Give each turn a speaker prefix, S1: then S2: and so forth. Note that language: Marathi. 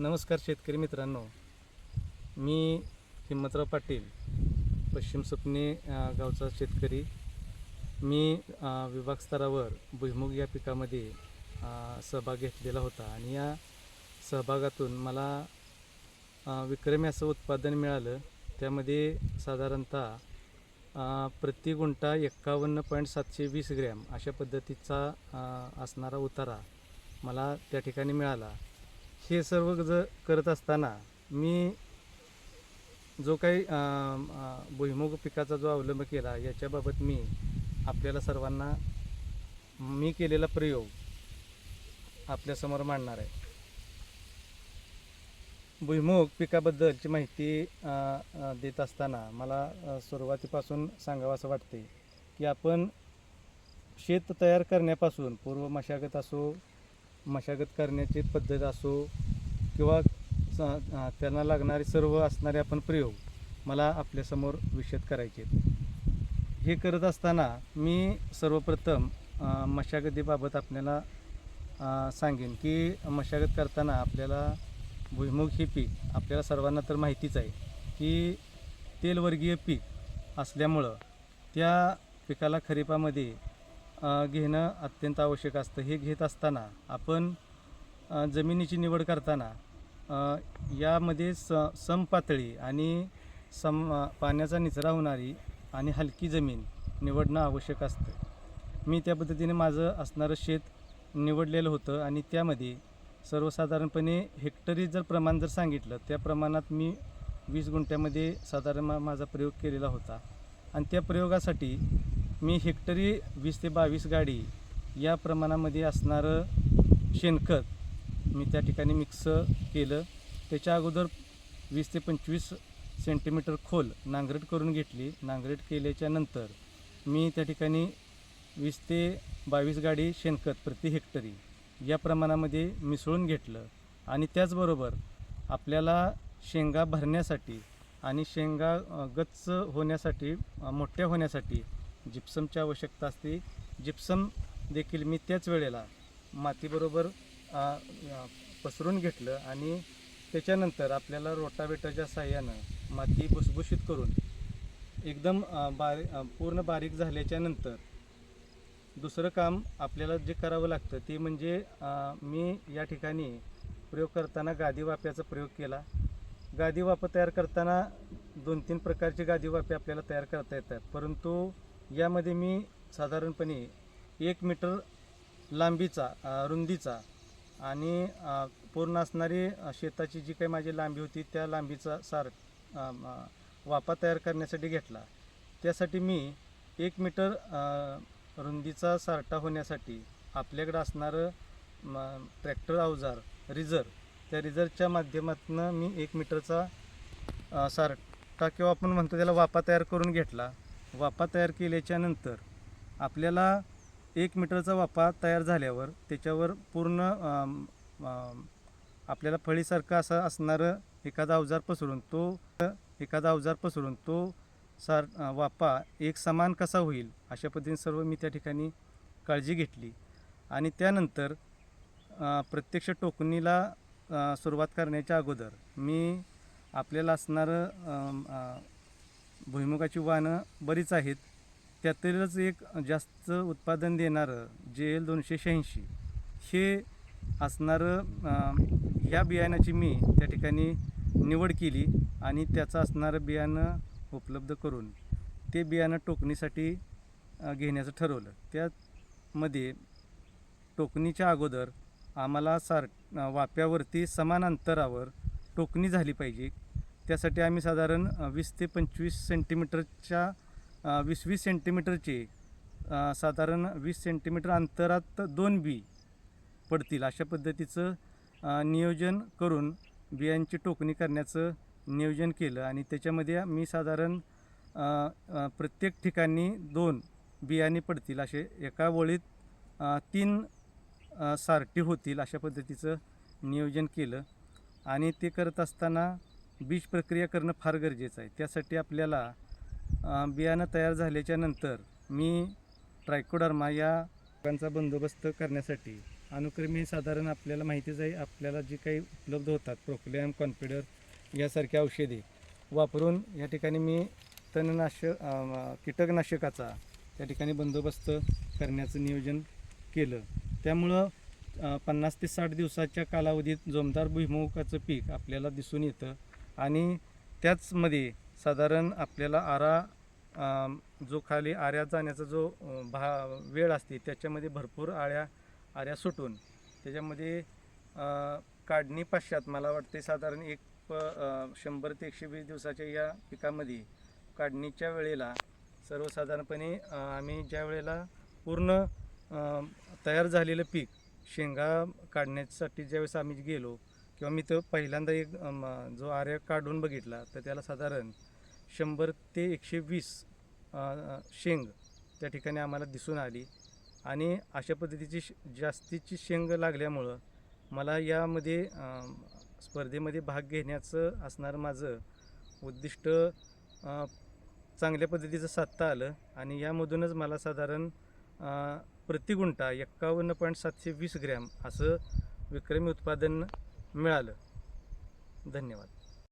S1: नमस्कार शेतकरी मित्रांनो. मी हिम्मतराव पाटील पश्चिम सुपणे गावचा शेतकरी. मी विभाग स्तरावर भुईमुग या पिकामध्ये सहभाग घेतलेला होता आणि या सहभागातून मला विक्रमी असं उत्पादन मिळालं. त्यामध्ये साधारणतः प्रति गुंठा एक्कावन्न पॉईंट सातशे वीस ग्रॅम अशा पद्धतीचा असणारा उतारा मला त्या ठिकाणी मिळाला. हे सर्व ज करत असताना मी जो काही भुईमुग पिकाचा जो अवलंब केला याच्याबाबत मी आपल्याला सर्वांना मी केलेला प्रयोग आपल्यासमोर मांडणार आहे. भुईमुग पिकाबद्दलची माहिती देत असताना मला सुरुवातीपासून सांगावं असं वाटते की आपण शेत तयार करण्यापासून पूर्व मशागत असो मशागत करण्याची पद्धत असो किंवा स- त्यांना लागणारे सर्व असणारे आपण प्रयोग मला आपल्यासमोर विषद करायचे आहेत. हे करत असताना मी सर्वप्रथम मशागतीबाबत आपल्याला सांगेन की मशागत करताना आपल्याला भुईमुग हे पीक आपल्याला सर्वांना तर माहितीच आहे की तेलवर्गीय पीक असल्यामुळं त्या पिकाला खरीपामध्ये घेणं अत्यंत आवश्यक असतं. हे घेत असताना आपण जमिनीची निवड करताना यामध्ये स समपातळी आणि सम पाण्याचा निचरा होणारी आणि हलकी जमीन निवडणं आवश्यक असतं. मी त्या पद्धतीने माझं असणारं शेत निवडलेलं होतं आणि त्यामध्ये सर्वसाधारणपणे हेक्टरी जर प्रमाण जर सांगितलं त्या प्रमाणात मी वीस गुंठ्यामध्ये साधारण माझा प्रयोग केलेला होता. आणि त्या प्रयोगासाठी मी हेक्टरी वीस ते बावीस गाडी या प्रमाणामध्ये असणारं शेणखत मी त्या ठिकाणी मिक्स केलं. त्याच्या अगोदर वीस ते पंचवीस सेंटीमीटर खोल नांगरट करून घेतली. नांगरट केल्याच्यानंतर मी त्या ठिकाणी वीस ते बावीस गाडी शेणखत प्रति हेक्टरी या प्रमाणामध्ये मिसळून घेतलं. आणि त्याचबरोबर आपल्याला शेंगा भरण्यासाठी आणि शेंगा गच्च होण्यासाठी मोठ्या होण्यासाठी जिप्समची आवश्यकता असते. जिप्सम देखील मी त्याच वेळेला मातीबरोबर पसरून घेतलं आणि त्याच्यानंतर आपल्याला रोटावेटरच्या साह्यानं माती भुसभुशीत करून एकदम बारी पूर्ण बारीक झाल्याच्यानंतर दुसरं काम आपल्याला जे करावं लागतं ते म्हणजे मी या ठिकाणी प्रयोग करताना गादी वाप्याचा प्रयोग केला. गादी वापं तयार करताना दोन तीन प्रकारचे गादी वापे आपल्याला तयार करता येतात. परंतु यामध्ये मी साधारणपणे एक मीटर लांबीचा रुंदीचा आणि पूर्ण असणारी शेताची जी काही माझी लांबी होती त्या लांबीचा सार वाफा वापा तयार करण्यासाठी घेतला. त्यासाठी मी एक मीटर रुंदीचा सारटा होण्यासाठी आपल्याकडं असणारं म, ट्रॅक्टर अवजार रिझर त्या रिझरच्या माध्यमातून मी एक मीटरचा सारटा किंवा आपण म्हणतो त्याला वापा तयार करून घेतला. वापा तयार केल्याच्यानंतर आपल्याला एक मीटरचा वापा तयार झाल्यावर त्याच्यावर पूर्ण आपल्याला फळीसारखं असं असणारं एखादा अवजार पसरून तो एखादा अवजार पसरून तो सार वाफा वापा एक समान कसा होईल अशा पद्धतीने सर्व मी त्या ठिकाणी काळजी घेतली. आणि त्यानंतर प्रत्यक्ष टोकणीला सुरुवात करण्याच्या अगोदर मी आपल्याला असणारं भुईमुगाची वाहनं बरीच आहेत. त्यातीलच एक जास्त उत्पादन देणारं जे एल दोनशे शहाऐंशी. हे असणारं ह्या बियाण्याची मी त्या ठिकाणी निवड केली आणि त्याचं असणारं बियाणं उपलब्ध करून ते बियाणं टोकणीसाठी घेण्याचं ठरवलं. त्यामध्ये टोकणीच्या अगोदर आम्हाला सार वाप्यावरती समान अंतरावर टोकणी झाली पाहिजे. त्यासाठी आम्ही साधारण वीस ते पंचवीस सेंटीमीटरच्या वीस वीस सेंटीमीटरचे साधारण वीस सेंटीमीटर अंतरात दोन बी पडतील. अशा पद्धतीचं नियोजन करून बियांची टोकणी करण्याचं नियोजन केलं आणि त्याच्यामध्ये मी साधारण प्रत्येक ठिकाणी दोन बियाणे पडतील असे एका ओळीत तीन सारटी होतील अशा पद्धतीचं नियोजन केलं. आणि ते करत असताना बीज प्रक्रिया करणं फार गरजेचं आहे. त्यासाठी आपल्याला बियाणं तयार झाल्याच्यानंतर मी ट्रायकोडर्मा या रोगांचा बंदोबस्त करण्यासाठी अनुक्रमे साधारण आपल्याला माहितीच आहे आपल्याला जी काही उपलब्ध होतात प्रोक्लॅम कॉन्फिडर यासारख्या औषधे वापरून या ठिकाणी मी तणनाशक कीटकनाशकाचा त्या ठिकाणी बंदोबस्त करण्याचं नियोजन केलं. त्यामुळं पन्नास ते साठ दिवसाच्या कालावधीत जोमदार भुईमुगाचं पीक आपल्याला दिसून येतं. आणि त्याचमध्ये साधारण आपल्याला आरा जो खाली आऱ्यात जाण्याचा जो भा वेळ असते त्याच्यामध्ये भरपूर आळ्या आऱ्या सुटून त्याच्यामध्ये काढणी पश्चात मला वाटते साधारण एक प शंभर ते एकशे वीस दिवसाच्या या पिकामध्ये काढणीच्या वेळेला सर्वसाधारणपणे आम्ही ज्या वेळेला पूर्ण तयार झालेलं पीक शेंगा काढण्यासाठी ज्यावेळेस आम्ही गेलो किंवा मी तो पहिल्यांदा एक जो आर्य काढून बघितला तर त्याला साधारण शंभर ते एकशे वीस शेंग त्या ठिकाणी आम्हाला दिसून आली. आणि अशा पद्धतीची श- जास्तीची शेंग लागल्यामुळं मला यामध्ये स्पर्धेमध्ये भाग घेण्याचं असणारं माझं उद्दिष्ट चांगल्या पद्धतीचं साधता आलं. आणि यामधूनच मला साधारण प्रतिगुंटा प्रति गुंठा एक्कावन्न पॉईंट सातशे वीस ग्रॅम असं विक्रमी उत्पादन मिळालं. धन्यवाद.